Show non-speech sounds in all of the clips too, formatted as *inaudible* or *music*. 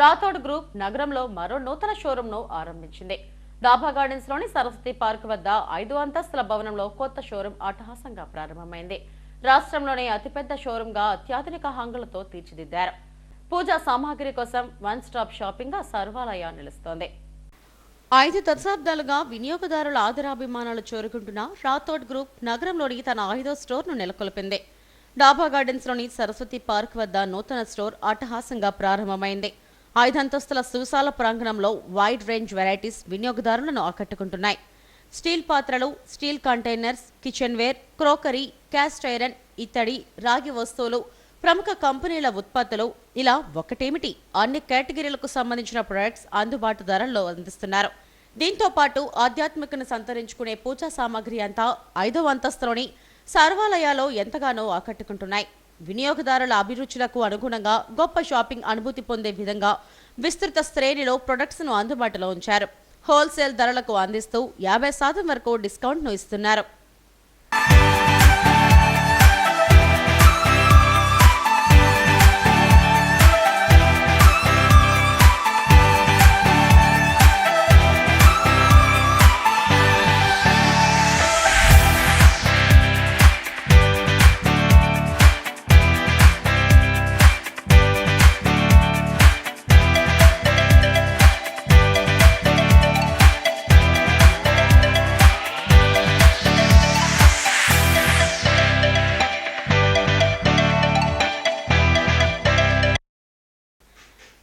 Rathod group నగరంలో మరో నూతన షోరూంను ఆరంభించింది. డాబా గార్డెన్స్లోని సరస్వతి పార్క్ వద్ద ఐదు అంతస్తుల భవనంలో కొత్త షోరూం అట్టహాసంగా ప్రారంభమైంది. రాష్ట్రంలోనే అతిపెద్ద షోరూంగా అత్యాధునిక హంగులతో తీర్చిదిద్దారు. పూజా సామాగ్రి కోసం వన్ స్టాప్ షాపింగ్గా సర్వాలయ నిలుస్తోంది. ఐదు దశాబ్దాలుగా వినియోగదారుల ఆదరాభిమానాలు చేరుకుంటున్న రాథోడ్ గ్రూప్ నగరంలోని తన ఐదో స్టోర్ను నెలకొల్పింది. డాబా గార్డెన్స్లోని సరస్వతి పార్క్ వద్ద నూతన స్టోర్ అట్టహాసంగా ప్రారంభమైంది. ఐదంతస్తుల సువిశాల ప్రాంగణంలో వైడ్ రేంజ్ వెరైటీస్ వినియోగదారులను ఆకట్టుకుంటున్నాయి. స్టీల్ పాత్రలు steel containers kitchenware crockery cast iron ఇత్తడి రాగి వస్తువులు ప్రముఖ కంపెనీల ఉత్పత్తులు ఇలా ఒకటేమిటి? అన్ని కేటగిరీలకు సంబంధించిన ప్రొడక్ట్స్ అందుబాటు ధరల్లో అందిస్తున్నారు. దీంతో పాటు ఆధ్యాత్మికను సంతరించుకునే పూజా సామాగ్రి అంతా ఐదవ అంతస్తులోని సర్వాలయాలు ఎంతగానో ఆకట్టుకుంటున్నాయి. వినియోగదారుల అభిరుచులకు అనుగుణంగా గొప్ప షాపింగ్ అనుభూతి పొందే విధంగా విస్తృత శ్రేణిలో ప్రొడక్ట్స్ను అందుబాటులో ఉంచారు. హోల్సేల్ ధరలకు అందిస్తూ యాభై శాతం వరకు డిస్కౌంట్ను ఇస్తున్నారు.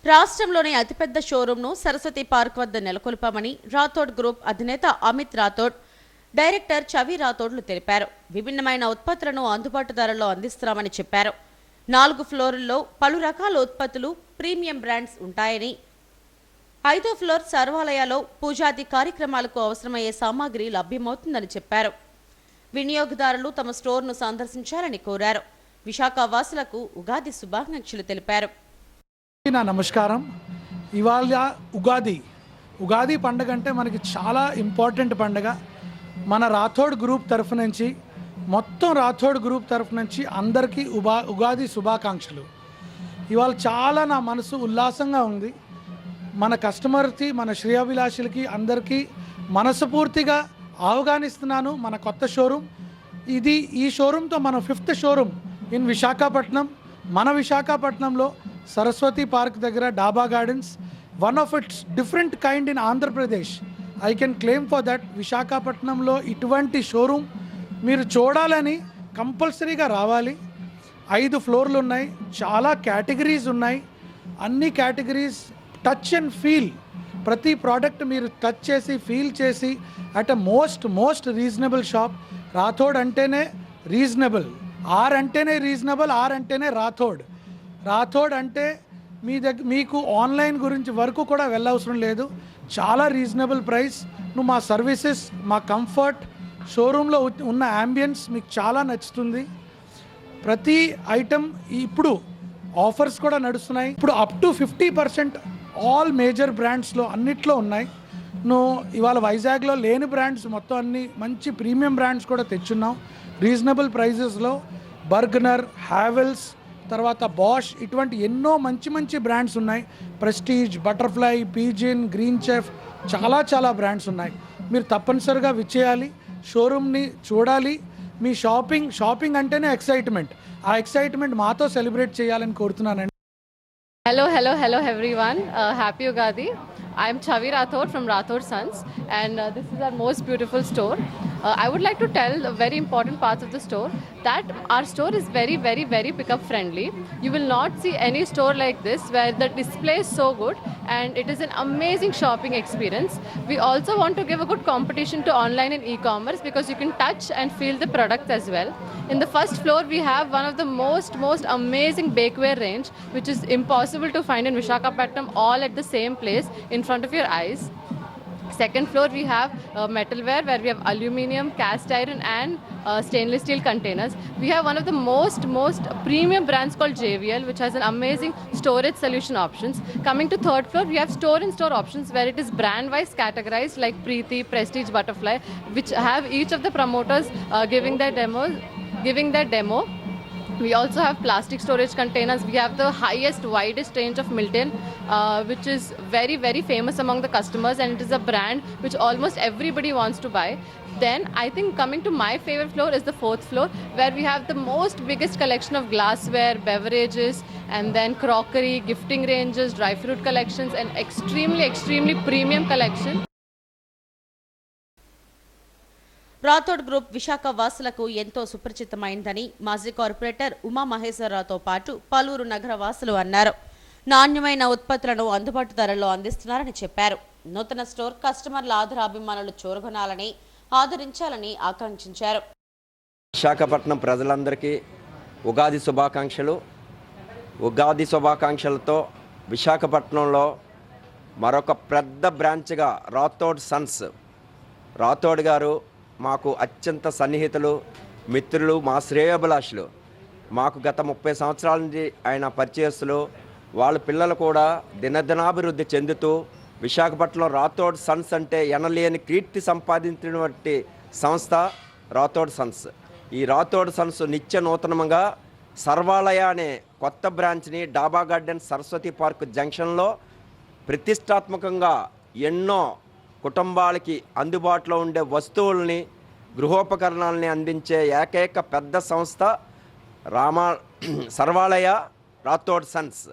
రాష్ట్రంలోని అతిపెద్ద షోరూంను సరస్వతి పార్క్ వద్ద నెలకొల్పామని రాథోడ్ గ్రూప్ అధినేత అమిత్ రాథోడ్ డైరెక్టర్ చవి రాథోడ్లు తెలిపారు. విభిన్నమైన ఉత్పత్తులను అందుబాటు ధరల్లో అందిస్తున్నామని చెప్పారు. నాలుగు ఫ్లోర్లలో పలు రకాల ఉత్పత్తులు ప్రీమియం బ్రాండ్స్ ఉంటాయని. ఐదో ఫ్లోర్ సర్వాలయాలో పూజాది కార్యక్రమాలకు అవసరమయ్యే సామాగ్రి లభ్యమవుతుందని చెప్పారు. వినియోగదారులు తమ స్టోర్ను సందర్శించాలని కోరారు. విశాఖ వాసులకు ఉగాది శుభాకాంక్షలు తెలిపారు. నా నమస్కారం. ఇవాళ ఉగాది. ఉగాది పండుగ అంటే మనకి చాలా ఇంపార్టెంట్ పండుగ. మన రాథోడ్ గ్రూప్ తరఫు నుంచి మొత్తం రాథోడ్ గ్రూప్ తరఫు నుంచి అందరికీ ఉబా ఉగాది శుభాకాంక్షలు. ఇవాళ చాలా నా మనసు ఉల్లాసంగా ఉంది. మన కస్టమర్కి మన శ్రేయాభిలాషులకి అందరికీ మనస్ఫూర్తిగా అవగానిస్తున్నాను మన కొత్త షోరూమ్ ఇది ఈ షోరూమ్తో మన ఫిఫ్త్ షోరూమ్ ఇన్ విశాఖపట్నం. మన విశాఖపట్నంలో సరస్వతి పార్క్ దగ్గర Dhaba gardens one of its different kind in Andhra Pradesh I can claim for that విశాఖపట్నంలో ఇటువంటి షోరూమ్ మీరు చూడాలని కంపల్సరీగా రావాలి. ఐదు ఫ్లోర్లు ఉన్నాయి చాలా కేటగిరీస్ ఉన్నాయి. అన్ని కేటగిరీస్ టచ్ అండ్ ఫీల్ ప్రతి ప్రోడక్ట్ మీరు టచ్ చేసి ఫీల్ చేసి at a most most reasonable shop Rathod అంటేనే రీజనబుల్ ఆర్ అంటేనే రీజనబుల్ ఆర్ అంటేనే రాథోడ్. రాథోడ్ అంటే మీ దగ్గర మీకు ఆన్లైన్ గురించి వరకు కూడా వెళ్ళవసరం లేదు. చాలా రీజనబుల్ ప్రైస్. నువ్వు మా సర్వీసెస్ మా కంఫర్ట్ షోరూంలో ఉన్న అంబియన్స్ మీకు చాలా నచ్చుతుంది. ప్రతి ఐటమ్ ఇప్పుడు ఆఫర్స్ కూడా నడుస్తున్నాయి. ఇప్పుడు up to fifty percent all major బ్రాండ్స్లో అన్నిట్లో ఉన్నాయి. నువ్వు ఇవాళ వైజాగ్లో లేని బ్రాండ్స్ మొత్తం అన్ని మంచి ప్రీమియం బ్రాండ్స్ కూడా తెచ్చున్నాం రీజనబుల్ ప్రైజెస్లో బర్గనర్ హ్యావెల్స్ తర్వాత బాష్ ఇటువంటి ఎన్నో మంచి మంచి బ్రాండ్స్ ఉన్నాయి. Prestige Butterfly Pigeon Green Chef చాలా చాలా బ్రాండ్స్ ఉన్నాయి. మీరు తప్పనిసరిగా విచ్చేయాలి షోరూమ్ని చూడాలి. మీ షాపింగ్ షాపింగ్ అంటేనే ఎక్సైట్మెంట్ ఆ ఎక్సైట్మెంట్ మాతో సెలబ్రేట్ చేయాలని కోరుతున్నానండి. Hello hello hello everyone happy Ugadi Ugadi. I'm Chavi Rathod from Rathod sons and uh, this is most beautiful store. Uh, I would like to tell very important parts of the store that our store is very, very, very pickup friendly. You will not see any store like this where the display is so good and it is an amazing shopping experience. We also want to give a good competition to online and e-commerce because you can touch and feel the product as well. In the first floor, we have one of the most, most amazing bakeware range, which is impossible to find in Vishakhapatnam all at the same place in front of your eyes. Second floor, we have uh, metalware where we have aluminium, cast iron, and uh, stainless steel containers. We have one of the most, most premium brands called JVL, which has an amazing storage solution options. Coming to third floor, we have store in store options where it is brand wise categorized like Preeti, Prestige, Butterfly, which have each of the promoters uh, giving their demos, giving their demo. We also have plastic storage containers. We have the highest, widest range of Milton, uh, which is very, very famous among the customers, and it is a brand which almost everybody wants to buy. Then I think coming to my favorite floor is the fourth floor, where we have the most biggest collection of glassware, beverages, and then crockery, gifting ranges, dry fruit collections, and extremely, extremely premium collection. Rathod group Visakha వాసులకు ఎంతో సుపరిచితమైందని మాజీ corporator Uma మహేశ్వరరావుతో పాటు పలువురు నగర వాసులు అన్నారు. నాణ్యమైన ఉత్పత్తులను అందుబాటు ధరల్లో అందిస్తున్నారని చెప్పారు. నూతన స్టోర్ కస్టమర్ల ఆదరాభిమానులు చూరగొనాలని ఆదరించాలని ఆకాంక్షించారు. విశాఖపట్నం ప్రజలందరికీ ఉగాది శుభాకాంక్షలు. ఉగాది శుభాకాంక్షలతో విశాఖపట్నంలో మరొక పెద్ద బ్రాంచ్గా రాథోడ్ సన్స్ రాథోడ్ గారు మాకు అత్యంత సన్నిహితులు మిత్రులు మా శ్రేయోభిలాషులు. మాకు గత ముప్పై సంవత్సరాల నుంచి ఆయన పరిచయస్తులు. వాళ్ళ పిల్లలు కూడా దినదినాభివృద్ధి చెందుతూ విశాఖపట్నం రాథోడ్ సన్స్ అంటే ఎనలేని కీర్తి సంపాదించినటువంటి సంస్థ రాథోడ్ సన్స్. ఈ రాథోడ్ సన్స్ నిత్య నూతనంగా సర్వాలయ అనే కొత్త బ్రాంచ్ని డాబా గార్డెన్ సరస్వతి పార్క్ జంక్షన్లో ప్రతిష్టాత్మకంగా ఎన్నో కుటుంబాలకి అందుబాటులో ఉండే వస్తువుల్ని గృహోపకరణాలని అందించే ఏకైక పెద్ద సంస్థ రామా *clears throat* సర్వాలయ రాథోడ్ సన్స్.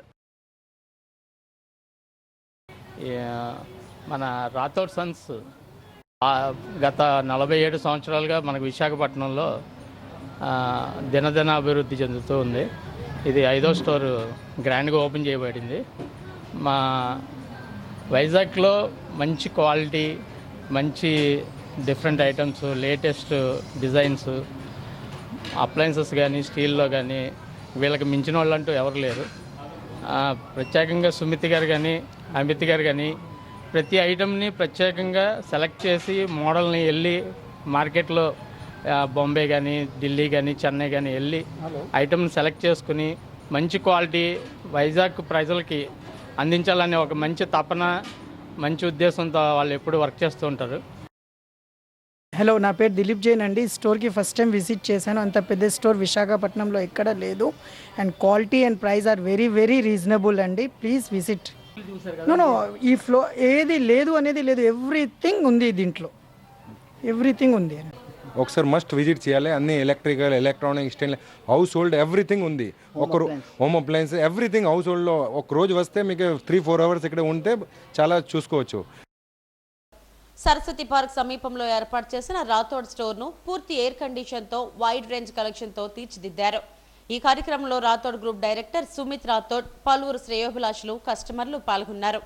మన రాథోడ్ సన్స్ గత నలభై ఏడు సంవత్సరాలుగా మనకు విశాఖపట్నంలో దినదిన అభివృద్ధి చెందుతూ ఉంది. ఇది ఐదో స్టోర్ గ్రాండ్గా ఓపెన్ చేయబడింది. మా వైజాగ్లో మంచి క్వాలిటీ మంచి different items latest designs appliances కానీ స్టీల్లో కానీ వీళ్ళకి మించిన వాళ్ళు అంటూ ఎవరు లేరు. ప్రత్యేకంగా సుమితి గారు కానీ అమిత్ గారు కానీ ప్రతి ఐటమ్ని ప్రత్యేకంగా సెలెక్ట్ చేసి మోడల్ని వెళ్ళి మార్కెట్లో బాంబే కానీ ఢిల్లీ కానీ చెన్నై కానీ వెళ్ళి ఐటమ్ని సెలెక్ట్ చేసుకుని మంచి క్వాలిటీ వైజాగ్ ప్రజలకి అందించాలనే ఒక మంచి తపన మంచి ఉద్దేశంతో వాళ్ళు ఎప్పుడు వర్క్ చేస్తూ ఉంటారు. హలో నా పేరు దిలీప్ జైన్ అండి. స్టోర్కి ఫస్ట్ టైం విజిట్ చేశాను. అంత పెద్ద స్టోర్ విశాఖపట్నంలో ఎక్కడ లేదు. And quality and price are very very reasonable అండి. Please visit. నో నో ఈ ఫ్లో ఏది లేదు అనేది లేదు. ఎవ్రీథింగ్ ఉంది దీంట్లో. ఎవ్రీథింగ్ ఉంది. ఒకసారి మస్ట్ విజిట్ చేయాలి. అన్ని electrical electronic style household everything ఉంది ఒక హోమ్ అప్లయన్స్ ఎవ్రీథింగ్ హౌస్ హోల్డ్లో ఒక రోజు వస్తే మీకు త్రీ ఫోర్ అవర్స్ ఇక్కడ ఉంటే చాలా చూసుకోవచ్చు. సరస్వతి పార్క్ సమీపంలో ఏర్పాటు చేసిన రాథోడ్ స్టోర్ను పూర్తి ఎయిర్ కండిషన్తో వైడ్ రేంజ్ కలెక్షన్తో తీర్చిదిద్దారు. ఈ కార్యక్రమంలో రాథోడ్ గ్రూప్ డైరెక్టర్ సుమిత్ రాథోడ్ పలువురు శ్రేయోభిలాషులు కస్టమర్లు పాల్గొన్నారు.